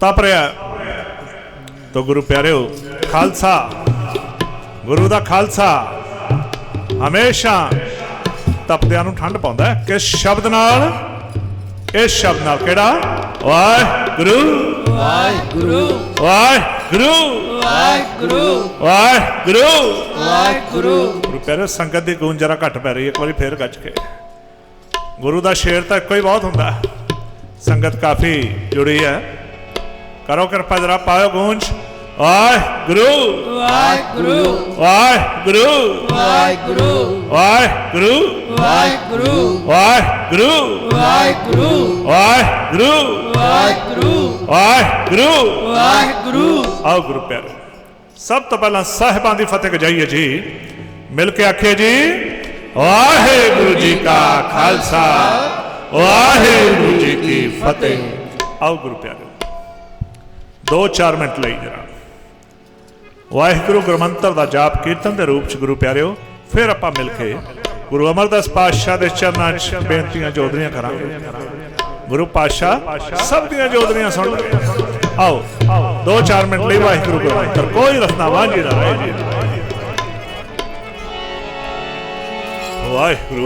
ਤਪ ਰਿਹਾ ਤੋ ਗੁਰੂ ਪਿਆਰਿਓ ਖਾਲਸਾ ਗੁਰੂ ਦਾ ਖਾਲਸਾ ਹਮੇਸ਼ਾ ਤਪਦਿਆਂ ਨੂੰ ਠੰਡ ਪਾਉਂਦਾ ਹੈ ਕਿਸ ਸ਼ਬਦ ਨਾਲ ਇਸ ਸ਼ਬਦ ਨਾਲ ਕਿਹੜਾ ਵਾਹਿਗੁਰੂ ਵਾਹਿਗੁਰੂ ਵਾਹਿਗੁਰੂ ਵਾਹਿਗੁਰੂ ਵਾਹਿਗੁਰੂ ਵਾਹਿਗੁਰੂ ਗੁਰੂ ਪਿਆਰਿਓ ਸੰਗਤ ਦੀ ਗੂੰਜ ਜਰਾ ਘੱਟ ਪੈ ਰਹੀ ਹੈ ਇੱਕ ਵਾਰੀ ਫੇਰ ਗੱਜ ਕੇ ਗੁਰੂ ਦਾ ਸ਼ੇਰ ਤਾਂ ਇੱਕੋ ਹੀ ਬਹੁਤ ਹੁੰਦਾ। ਸੰਗਤ ਕਾਫੀ ਜੁੜੀ ਹੈ ਕਰੋ ਕਿਰਪਾ ਜਰਾ ਪਾਇਓ ਗੂੰਜ। ਵਾਹਿਗੁਰੂ। ਵਾਹਿਗੁਰੂ। ਵਾਹਿਗੁਰੂ। ਵਾਹਿਗੁਰੂ ਵਾਹਿਗੁਰੂ ਵਾਹਿਗੁਰੂ। ਵਾਹਿਗੁਰੂ ਵਾਹਿਗੁਰੂ ਵਾਹਿਗੁਰੂ। ਵਾਹਿਗੁਰੂ ਵਾਹਿਗੁਰੂ ਵਾਹਿਗੁਰੂ। ਆਓ ਗੁਰੂ ਪਿਆਰੇ। ਸਭ ਤੋਂ ਪਹਿਲਾਂ ਸਾਹਿਬਾਂ ਦੀ ਫਤਿਹ ਗਜਾਈਏ ਜੀ। ਮਿਲ ਕੇ ਆਖੀਏ ਜੀ ਵਾਹਿਗੁਰੂ ਜੀ ਕਾ ਖਾਲਸਾ। ਵਾਹਿਗੁਰੂ ਜੀ ਕੀ ਫਤਿਹ। ਆਓ ਗੁਰੂ ਪਿਆਰੇ। 2-4 ਮਿੰਟ ਲਈ ਜਰਾ। ਵਾਹਿਗੁਰੂ ਗੁਰਮੰਤਰ ਦਾ ਜਾਪ ਕੀਰਤਨ ਦੇ ਰੂਪ ਚ ਗੁਰੂ ਪਿਆਰਿਓ, ਫਿਰ ਆਪਾਂ ਮਿਲ ਕੇ ਗੁਰੂ ਅਮਰਦਾਸ ਪਾਤਸ਼ਾਹ ਦੇ ਚਰਨਾਂ 'ਚ ਬੇਨਤੀਆਂ ਜੋਦਰੀਆਂ ਕਰਾਂਗੇ। ਗੁਰੂ ਪਾਤਸ਼ਾਹ, ਸਭ ਦੀਆਂ ਜੋਦਰੀਆਂ ਸੁਣ ਲਵੇ ਆਓ 2-4 ਮਿੰਟ ਲਈ ਵਾਹਿਗੁਰੂ ਗੁਰਮੰਤਰ, ਕੋਈ ਰਸਨਾ ਵਾਂਝੀ ਨਾ ਰਹੇ। ਜੀ ਵਾਹਿਗੁਰੂ।